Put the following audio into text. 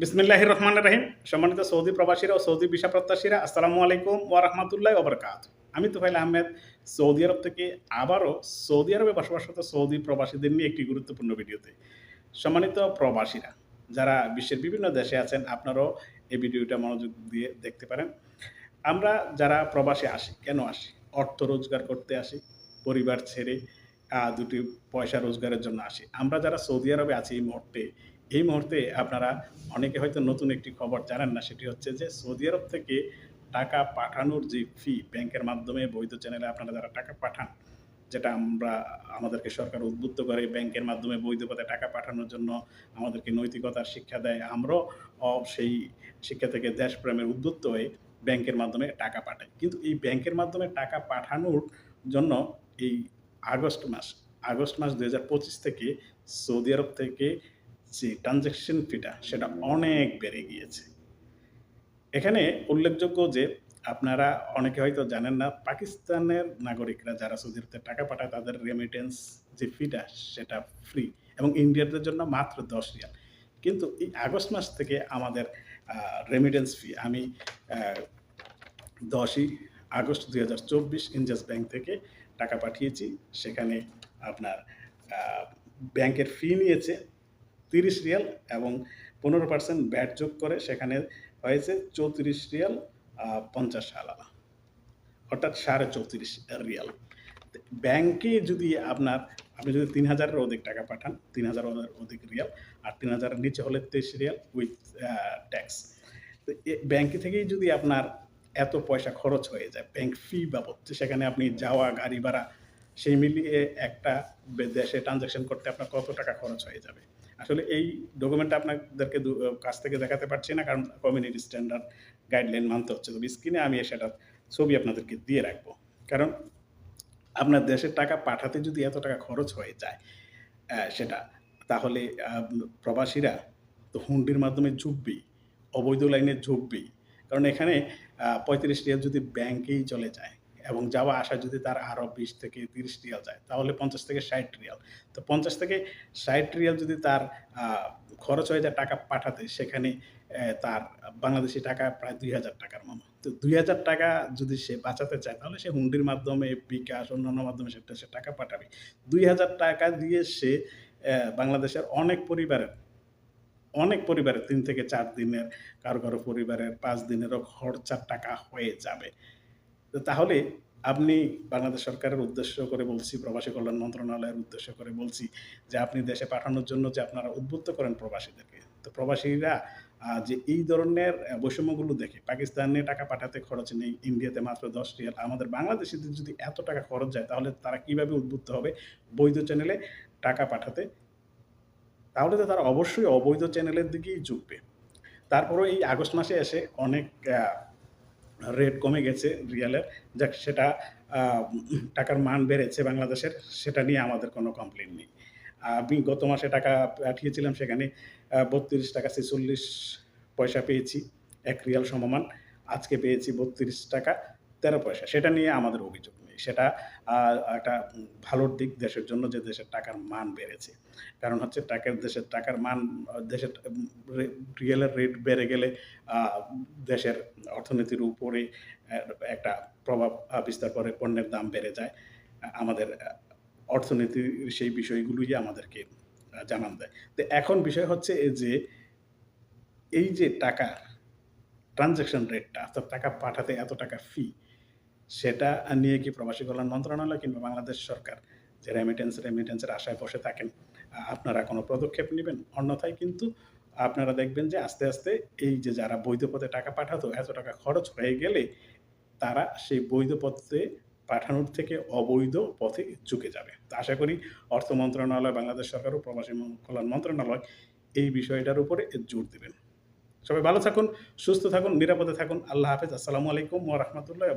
বিসমিল্লাহির রহমান রহিম সম্মানিত সৌদি প্রবাসীরা ও সৌদি ভিসা প্রত্যাশীরা, আসসালামু আলাইকুম ওয়া রাহমাতুল্লাহি ওয়া বারাকাত। আমি তোফাইল আহমেদ, সৌদি আরব থেকে আবারও সৌদি আরবে বসবাসরত সৌদি প্রবাসীদের নিয়ে একটি গুরুত্বপূর্ণ ভিডিওতে। সম্মানিত প্রবাসীরা, যারা বিশ্বের বিভিন্ন দেশে আছেন, আপনারাও এই ভিডিওটা মনোযোগ দিয়ে দেখতে পারেন। আমরা যারা প্রবাসে আসি, কেন আসি? অর্থ রোজগার করতে আসি, পরিবার ছেড়ে দুটি পয়সা রোজগারের জন্য আসি। আমরা যারা সৌদি আরবে আছি এই মুহূর্তে এই মুহূর্তে আপনারা অনেকে হয়তো নতুন একটি খবর জানেন না, সেটি হচ্ছে যে সৌদি আরব থেকে টাকা পাঠানোর যে ফি ব্যাংকের মাধ্যমে বৈধ চ্যানেলে আপনারা যারা টাকা পাঠান, যেটা আমরা আমাদেরকে সরকার উদ্বুদ্ধ করে ব্যাংকের মাধ্যমে বৈধ পথে টাকা পাঠানোর জন্য আমাদেরকে নৈতিকতার শিক্ষা দেয়, আমরাও সেই শিক্ষা থেকে দেশপ্রেমের উদ্বুদ্ধ হয়ে ব্যাংকের মাধ্যমে টাকা পাঠাই। কিন্তু এই ব্যাংকের মাধ্যমে টাকা পাঠানোর জন্য এই আগস্ট মাস আগস্ট মাস দু হাজার পঁচিশ থেকে সৌদি আরব থেকে যে ট্রানজ্যাকশন ফিটা সেটা অনেক বেড়ে গিয়েছে। এখানে উল্লেখযোগ্য যে আপনারা অনেকে হয়তো জানেন না, পাকিস্তানের নাগরিকরা যারা সৌদি আরবে টাকা পাঠায় তাদের রেমিটেন্স যে ফিটা সেটা ফ্রি এবং ইন্ডিয়ানদের জন্য মাত্র দশ রিয়াল। কিন্তু এই আগস্ট মাস থেকে আমাদের রেমিটেন্স ফি আমি দশই আগস্ট দুই হাজার চব্বিশ ইন্ডিয়াস ব্যাংক থেকে টাকা পাঠিয়েছি। সেখানে আপনার ব্যাংকের ফি নিয়েছে। তিরিশ রিয়াল এবং পনেরো পার্সেন্ট ব্যাট যোগ করে সেখানে হয়েছে চৌত্রিশ রিয়াল পঞ্চাশ আলাদা অর্থাৎ সাড়ে চৌত্রিশ রিয়াল। ব্যাংকে যদি আপনার, আপনি যদি তিন হাজারের অধিক টাকা পাঠান, তিন হাজার অধিক রিয়াল আর তিন হাজারের নিচে হলে তেইশ রিয়াল উইথ ট্যাক্স তো ব্যাংকে থেকেই যদি আপনার এত পয়সা খরচ হয়ে যায় ব্যাংক ফি বাবদ সেখানে আপনি যাওয়া, গাড়ি ভাড়া, সেই মিলিয়ে একটা দেশে ট্রানজ্যাকশন করতে আপনার কত টাকা খরচ হয়ে যাবে? আসলে এই ডকুমেন্টটা আপনাদেরকে কাছ থেকে দেখাতে পারছি না, কারণ কমিউনিটি স্ট্যান্ডার্ড গাইডলাইন মানতে হচ্ছে। তবে স্ক্রিনে আমি সেটা ছবি আপনাদেরকে দিয়ে রাখব। কারণ আপনার দেশের টাকা পাঠাতে যদি এত টাকা খরচ হয়ে যায় সেটা, তাহলে প্রবাসীরা তো হুন্ডির মাধ্যমে ঝুঁকবেই, অবৈধ লাইনে ঝুঁকবেই। কারণ এখানে পঁয়ত্রিশ রিয়াল যদি ব্যাংকেই চলে যায় এবং যাওয়া আসা যদি তার আরও বিশ থেকে তিরিশ রিয়াল যায়, তাহলে পঞ্চাশ থেকে ষাট রিয়াল। তো পঞ্চাশ থেকে ষাট রিয়াল যদি তার খরচ হয়ে যায় টাকা পাঠাতে, সেখানে তার বাংলাদেশি টাকা প্রায় দুই হাজার টাকার মতো। তো দুই হাজার টাকা যদি সে বাঁচাতে চায়, তাহলে সে হুন্ডির মাধ্যমে, বিকাশ, অন্যান্য মাধ্যমে সেটা সে টাকা পাঠাবে। দুই হাজার টাকা দিয়ে সে বাংলাদেশের অনেক পরিবারের অনেক পরিবারের তিন থেকে চার দিনের, কারও কারও পরিবারের পাঁচ দিনেরও খরচার টাকা হয়ে যাবে। তাহলে আপনি বাংলাদেশ সরকারের উদ্দেশ্য করে বলছি, প্রবাসী কল্যাণ মন্ত্রণালয়ের উদ্দেশ্য করে বলছি যে আপনি দেশে পাঠানোর জন্য যে আপনারা উদ্বুদ্ধ করেন প্রবাসীদেরকে। তো প্রবাসীরা যে এই ধরনের বৈষম্যগুলো দেখে, পাকিস্তানে টাকা পাঠাতে খরচ নেই, ইন্ডিয়াতে মাত্র দশ রিয়াল, আমাদের বাংলাদেশিদের যদি এত টাকা খরচ যায়, তাহলে তারা কীভাবে উদ্বুদ্ধ হবে? বৈধ চ্যানেলে টাকা পাঠাতে, তাহলে তো তারা অবশ্যই অবৈধ চ্যানেলের দিকেই ঝুঁকবে। তারপরেও এই আগস্ট মাসে এসে অনেক রেট কমে গেছে রিয়ালের যাক, সেটা টাকার মান বেড়েছে বাংলাদেশের, সেটা নিয়ে আমাদের কোনো কমপ্লেন নেই। আমি গত মাসে টাকা পাঠিয়েছিলাম সেখানে বত্রিশ টাকা ছেচল্লিশ পয়সা পেয়েছি, এক রিয়াল সমমান। আজকে পেয়েছি বত্রিশ টাকা তেরো পয়সা। সেটা নিয়ে আমাদের অভিযোগ। সেটা একটা ভালোর দিক দেশের জন্য যে দেশের টাকার মান বেড়েছে। কারণ হচ্ছে টাকার, দেশের টাকার মান, দেশের রিয়েলের রেট বেড়ে গেলে দেশের অর্থনীতির উপরে একটা প্রভাব বিস্তার করে পণ্যের দাম বেড়ে যায়। আমাদের অর্থনীতির সেই বিষয়গুলোই আমাদেরকে জানান দেয়। তো এখন বিষয় হচ্ছে যে, এই যে টাকা ট্রানজ্যাকশন রেটটা অর্থাৎ টাকা পাঠাতে এত টাকা ফি সেটা নিয়ে কি প্রবাসী কল্যাণ মন্ত্রণালয় কিংবা বাংলাদেশ সরকার যে রেমিটেন্স রেমিটেন্সের আশায় বসে থাকেন, আপনারা কোনো পদক্ষেপ নেবেন? অন্যথায় কিন্তু আপনারা দেখবেন যে আস্তে আস্তে এই যে যারা বৈধ পথে টাকা পাঠাতো, এত টাকা খরচ হয়ে গেলে তারা সেই বৈধ পথে পাঠানোর থেকে অবৈধ পথে ঝুঁকে যাবে। তো আশা করি অর্থ মন্ত্রণালয়, বাংলাদেশ সরকার ও প্রবাসী কল্যাণ মন্ত্রণালয় এই বিষয়টার উপরে জোর দেবেন। সবাই ভালো থাকুন, সুস্থ থাকুন, নিরাপদে থাকুন। আল্লাহ হাফেজ। আসসালামু আলাইকুম ওয়া রাহমাতুল্লাহি